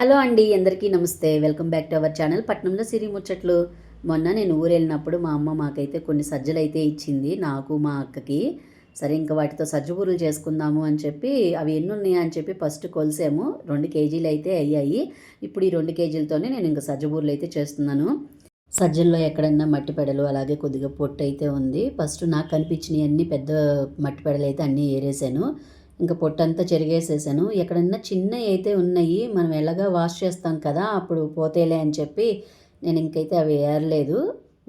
Hello అండి అందరికీ నమస్తే. Welcome back to our channel. పట్నంలో సిరి ముచ్చట్లు. మొన్న నేను ఊరు వెళ్ళినప్పుడు మా అమ్మ మాకైతే కొన్ని సజ్జలు అయితే ఇచ్చింది. నాకు మా అక్కకి. సరే ఇంకా వాటితో సజ్జబూరులు చేసుకుందాము అని చెప్పి అవి ఎన్ని ఉన్నాయి అని చెప్పి ఫస్ట్ కొలిసాము. రెండు కేజీలు అయితే అయ్యాయి. ఇప్పుడు ఈ రెండు కేజీలతోనే నేను ఇంకా సజ్జబూరులు అయితే చేస్తున్నాను. సజ్జల్లో ఎక్కడన్నా మట్టి పెడలు అలాగే కొద్దిగా పొట్టు అయితే ఉంది. ఫస్ట్ నాకు కనిపించినవి అన్ని పెద్ద మట్టి పెడలు అయితే అన్నీ ఏరేసాను. ఇంకా పొట్టంతా చెరిగేసేసాను. ఎక్కడన్నా చిన్నవి అయితే ఉన్నాయి మనం ఎలాగా వాష్ చేస్తాం కదా అప్పుడు పోతేలే అని చెప్పి నేను ఇంకైతే అవి ఏరలేదు.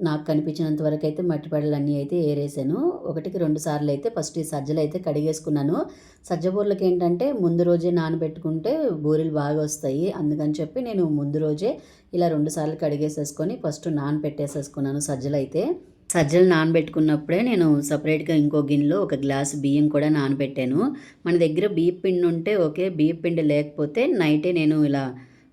నాకు కనిపించినంత వరకు అయితే మట్టి అన్నీ అయితే ఏరేసాను. ఒకటికి రెండు సార్లు అయితే ఫస్ట్ ఈ సజ్జలు అయితే కడిగేసుకున్నాను. సజ్జ బూరెలకి ఏంటంటే ముందు రోజే నానబెట్టుకుంటే బూరెలు బాగా వస్తాయి. అందుకని చెప్పి నేను ముందు రోజే ఇలా రెండు సార్లు కడిగేసేసుకొని ఫస్ట్ నానబెట్టేసేసుకున్నాను సజ్జలు అయితే సజ్జలు నానబెట్టుకున్నప్పుడే నేను సపరేట్గా ఇంకో గిన్నెలో ఒక గ్లాస్ బియ్యం కూడా నానబెట్టాను. మన దగ్గర బియ్య పిండి ఉంటే ఓకే బియ్య పిండి లేకపోతే నైటే నేను ఇలా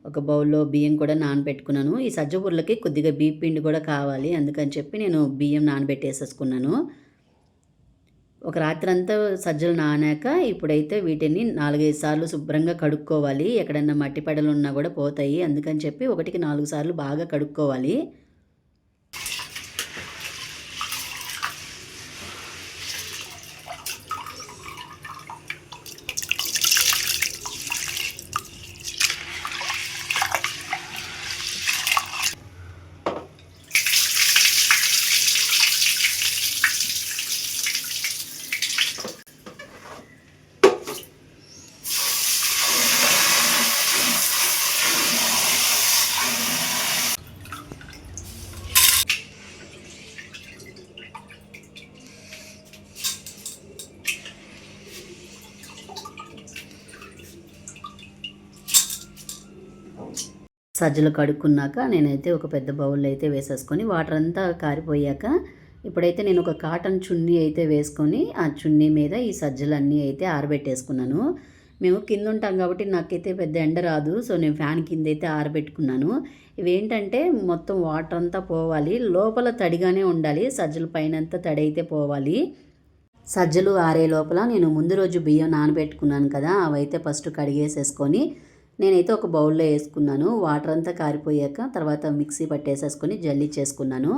ఒక బౌల్లో బియ్యం కూడా నానబెట్టుకున్నాను. ఈ సజ్జ బుర్రలకి కొద్దిగా బియ్య పిండి కూడా కావాలి అందుకని చెప్పి నేను బియ్యం నానబెట్టేసేసుకున్నాను. ఒక రాత్రి అంతా సజ్జలు నానాక ఇప్పుడైతే వీటిని నాలుగైదు సార్లు శుభ్రంగా కడుక్కోవాలి. ఎక్కడన్నా మట్టి పడలు ఉన్నా కూడా పోతాయి అందుకని చెప్పి ఒకటికి నాలుగు సార్లు బాగా కడుక్కోవాలి. సజ్జలు కడుక్కున్నాక నేనైతే ఒక పెద్ద బౌల్ అయితే వేసేసుకొని వాటర్ అంతా కారిపోయాక ఇప్పుడైతే నేను ఒక కాటన్ చున్నీ అయితే వేసుకొని ఆ చున్నీ మీద ఈ సజ్జలన్నీ అయితే ఆరబెట్టేసుకున్నాను. మేము కింద ఉంటాం కాబట్టి నాకైతే పెద్ద ఎండ రాదు సో నేను ఫ్యాన్ కింద అయితే ఆరబెట్టుకున్నాను. ఇవేంటంటే మొత్తం వాటర్ అంతా పోవాలి లోపల తడిగానే ఉండాలి సజ్జల పైన అంతా తడి అయితే పోవాలి. సజ్జలు ఆరే లోపల నేను ముందు రోజు బియ్యం నానబెట్టుకున్నాను కదా అవైతే ఫస్ట్ కడిగేసేసుకొని నేనైతే ఒక బౌల్లో వేసుకున్నాను. వాటర్ అంతా కారిపోయాక తర్వాత మిక్సీ పట్టేసేసుకొని జల్లి చేసుకున్నాను.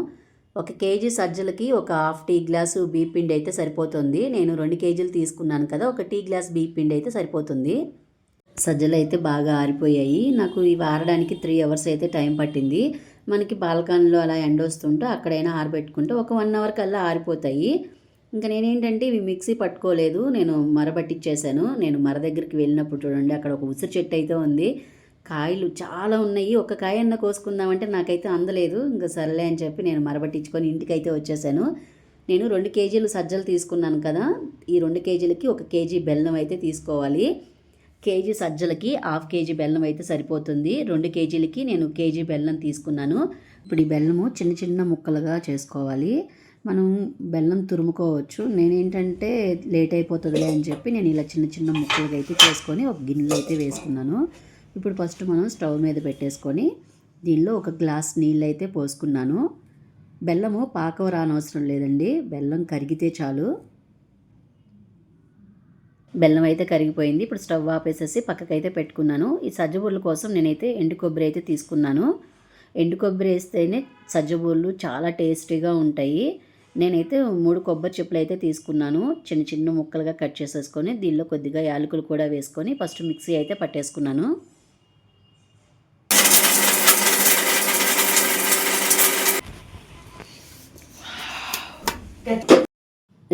ఒక కేజీ సజ్జలకి ఒక హాఫ్ టీ గ్లాసు బీ పిండి అయితే సరిపోతుంది. నేను రెండు కేజీలు తీసుకున్నాను కదా ఒక టీ గ్లాస్ బీ పిండి అయితే సరిపోతుంది. సజ్జలు అయితే బాగా ఆరిపోయాయి. నాకు ఇవి ఆరడానికి త్రీ అవర్స్ అయితే టైం పట్టింది. మనకి బాల్కాన్లో అలా ఎండ వస్తుంటే అక్కడైనా ఆరబెట్టుకుంటే ఒక వన్ అవర్ కల్లా ఆరిపోతాయి. ఇంకా నేనేంటంటే ఇవి మిక్సీ పట్టుకోలేదు నేను మరబట్టిచ్చేసాను నేను మర దగ్గరికి వెళ్ళినప్పుడు చూడండి అక్కడ ఒక ఉసిరి చెట్టు అయితే ఉంది. కాయలు చాలా ఉన్నాయి. ఒక కాయ అన్న కోసుకుందామంటే నాకైతే అందలేదు. ఇంకా సర్లే అని చెప్పి నేను మరబట్టించుకొని ఇంటికి అయితే వచ్చేసాను. నేను రెండు కేజీలు సజ్జలు తీసుకున్నాను కదా. ఈ రెండు కేజీలకి ఒక కేజీ బెల్లం అయితే తీసుకోవాలి. కేజీ సజ్జలకి హాఫ్ కేజీ బెల్లం అయితే సరిపోతుంది. రెండు కేజీలకి నేను కేజీ బెల్లం తీసుకున్నాను. ఇప్పుడు ఈ బెల్లము చిన్న చిన్న ముక్కలుగా చేసుకోవాలి. మనం బెల్లం తురుముకోవచ్చు. నేనేంటంటే లేట్ అయిపోతుందిలే అని చెప్పి నేను ఇలా చిన్న చిన్న ముక్కలుగా అయితే చేసుకొని ఒక గిన్నెలో అయితే వేసుకున్నాను. ఇప్పుడు ఫస్ట్ మనం స్టవ్ మీద పెట్టేసుకొని దీనిలో ఒక గ్లాస్ నీళ్ళు అయితే పోసుకున్నాను. బెల్లము పాకం రానవసరం లేదండి. బెల్లం కరిగితే చాలు. బెల్లం అయితే కరిగిపోయింది. ఇప్పుడు స్టవ్ ఆపేసేసి పక్కకైతే పెట్టుకున్నాను. ఈ సజ్జబూర్ల కోసం నేనైతే ఎండు కొబ్బరి అయితే తీసుకున్నాను. ఎండు కొబ్బరి వేస్తేనే సజ్జబూర్లు చాలా టేస్టీగా ఉంటాయి. నేనైతే మూడు కొబ్బరి చెప్పులు అయితే తీసుకున్నాను. చిన్న చిన్న ముక్కలుగా కట్ చేసేసుకొని దీనిలో కొద్దిగా యాలకులు కూడా వేసుకొని ఫస్ట్ మిక్సీ అయితే పట్టేసుకున్నాను.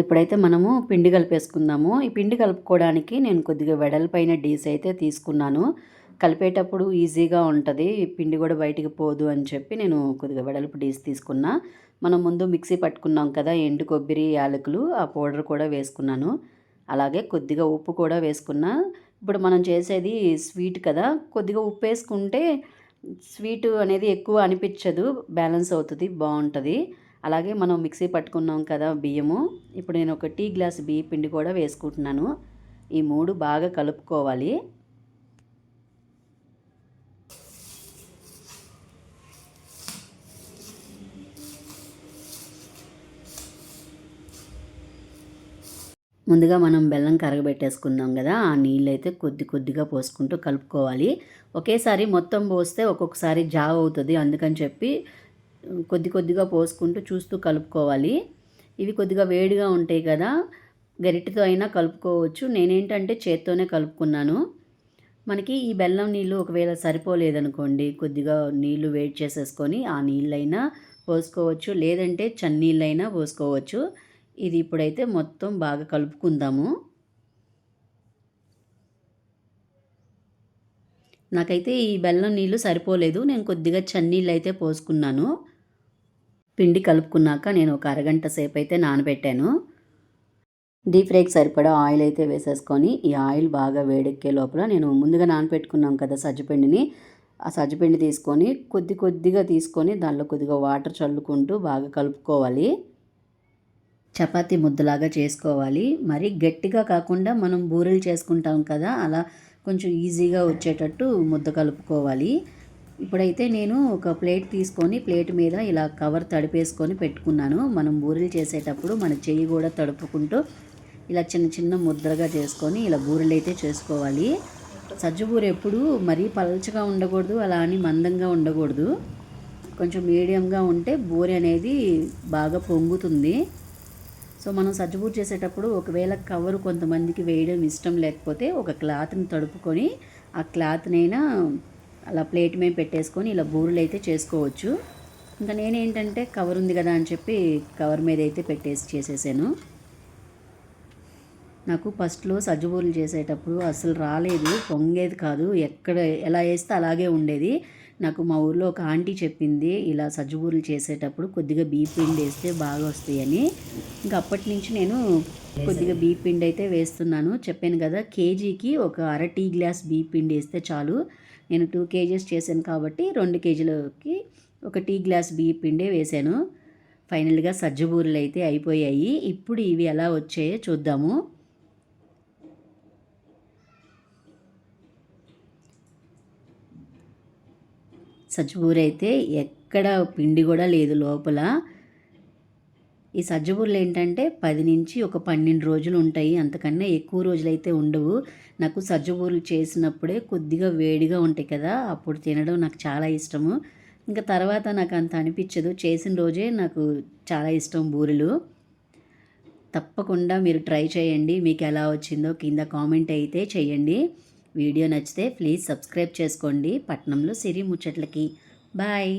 ఇప్పుడైతే మనము పిండి కలిపేసుకుందాము. ఈ పిండి కలుపుకోవడానికి నేను కొద్దిగా వెడల్పైన డీస్ అయితే తీసుకున్నాను. కలిపేటప్పుడు ఈజీగా ఉంటుంది. పిండి కూడా బయటికి పోదు అని చెప్పి నేను కొద్దిగా వెడల్పు డీస్ తీసుకున్నా. మనం ముందు మిక్సీ పట్టుకున్నాం కదా ఎండు కొబ్బరి యాలకులు ఆ పౌడర్ కూడా వేసుకున్నాను. అలాగే కొద్దిగా ఉప్పు కూడా వేసుకున్నా. ఇప్పుడు మనం చేసేది స్వీట్ కదా కొద్దిగా ఉప్పు వేసుకుంటే స్వీట్ అనేది ఎక్కువ అనిపించదు బ్యాలెన్స్ అవుతుంది బాగుంటుంది. అలాగే మనం మిక్సీ పట్టుకున్నాం కదా బియ్యము ఇప్పుడు నేను ఒక టీ గ్లాస్ బియ్య పిండి కూడా వేసుకుంటున్నాను. ఈ మూడు బాగా కలుపుకోవాలి. ముందుగా మనం బెల్లం కరగబెట్టేసుకున్నాం కదా ఆ నీళ్ళు అయితే కొద్ది కొద్దిగా పోసుకుంటూ కలుపుకోవాలి. ఒకేసారి మొత్తం పోస్తే ఒక్కొక్కసారి జావ్ అవుతుంది అందుకని చెప్పి కొద్ది కొద్దిగా పోసుకుంటూ చూస్తూ కలుపుకోవాలి. ఇవి కొద్దిగా వేడిగా ఉంటాయి కదా గరిటెతో అయినా కలుపుకోవచ్చు. నేనేంటంటే చేత్తోనే కలుపుకున్నాను. మనకి ఈ బెల్లం నీళ్ళు ఒకవేళ సరిపోలేదనుకోండి కొద్దిగా నీళ్ళు వేడి చేసేసుకొని ఆ నీళ్ళైనా పోసుకోవచ్చు. లేదంటే చన్నీళ్ళైనా పోసుకోవచ్చు. ఇది ఇప్పుడైతే మొత్తం బాగా కలుపుకుందాము. నాకైతే ఈ బెల్లం నీళ్ళు సరిపోలేదు. నేను కొద్దిగా చన్నీళ్ళు అయితే పోసుకున్నాను. పిండి కలుపుకున్నాక నేను ఒక అరగంట సేపు అయితే నానబెట్టాను. డీప్ ఫ్రైకి సరిపడా ఆయిల్ అయితే వేసేసుకొని ఈ ఆయిల్ బాగా వేడెక్కే లోపల నేను ముందుగా నానపెట్టుకున్నాం కదా సజ్జపిండిని ఆ సజ్జపిండి తీసుకొని కొద్ది కొద్దిగా తీసుకొని దానిలో కొద్దిగా వాటర్ చల్లుకుంటూ బాగా కలుపుకోవాలి. చపాతి ముద్దలాగా చేసుకోవాలి. మరి గట్టిగా కాకుండా మనం బూరెలు చేసుకుంటాం కదా అలా కొంచెం ఈజీగా వచ్చేటట్టు ముద్ద కలుపుకోవాలి. ఇప్పుడైతే నేను ఒక ప్లేట్ తీసుకొని ప్లేట్ మీద ఇలా కవర్ తడిపేసుకొని పెట్టుకున్నాను. మనం బూరెలు చేసేటప్పుడు మన చెయ్యి కూడా తడుపుకుంటూ ఇలా చిన్న చిన్న ముద్రగా చేసుకొని ఇలా బూరెలు అయితే చేసుకోవాలి. సజ్జబూర ఎప్పుడు మరీ పలచగా ఉండకూడదు అలా అని మందంగా ఉండకూడదు. కొంచెం మీడియంగా ఉంటే బూరె అనేది బాగా పొంగుతుంది. సో మనం సజ్జబూర చేసేటప్పుడు ఒకవేళ కవర్ కొంతమందికి వేయడం ఇష్టం లేకపోతే ఒక క్లాత్ని తడుపుకొని ఆ క్లాత్నైనా అలా ప్లేట్ మీద పెట్టేసుకొని ఇలా బూరెలు అయితే చేసుకోవచ్చు. ఇంకా నేనేంటంటే కవర్ ఉంది కదా అని చెప్పి కవర్ మీద అయితే పెట్టేసి చేసేసాను. నాకు ఫస్ట్లో సజ్జబూరలు చేసేటప్పుడు అసలు రాలేదు పొంగేది కాదు ఎక్కడ ఎలా వేస్తే అలాగే ఉండేది. నాకు మా ఊర్లో ఒక ఆంటీ చెప్పింది ఇలా సజ్జబూరులు చేసేటప్పుడు కొద్దిగా బీపిండి వేస్తే బాగా వస్తాయని. ఇంకా అప్పటి నుంచి నేను కొద్దిగా బీపిండి అయితే వేస్తున్నాను. చెప్పాను కదా కేజీకి ఒక అర టీ గ్లాస్ బీపిండి వేస్తే చాలు. నేను టూ కేజీస్ చేశాను కాబట్టి రెండు కేజీలకి ఒక టీ గ్లాస్ బీ పిండే వేశాను. ఫైనల్గా సజ్జబూరులు అయితే అయిపోయాయి. ఇప్పుడు ఇవి ఎలా వచ్చాయో చూద్దాము. సజ్జబూర అయితే ఎక్కడ పిండి కూడా లేదు లోపల. ఈ సజ్జబూరలు ఏంటంటే పది నుంచి ఒక పన్నెండు రోజులు ఉంటాయి. అంతకన్నా ఎక్కువ రోజులు అయితే ఉండవు. నాకు సజ్జబూరలు చేసినప్పుడే కొద్దిగా వేడిగా ఉంటాయి కదా అప్పుడు తినడం నాకు చాలా ఇష్టము. ఇంకా తర్వాత నాకు అంత అనిపించదు. చేసిన రోజే నాకు చాలా ఇష్టం బూరెలు. తప్పకుండా మీరు ట్రై చేయండి. మీకు ఎలా వచ్చిందో కింద కామెంట్ అయితే చేయండి. వీడియో నచ్చితే ప్లీజ్ సబ్స్క్రైబ్ చేసుకోండి. పట్నంలో సిరి ముచ్చట్లకి. బాయ్.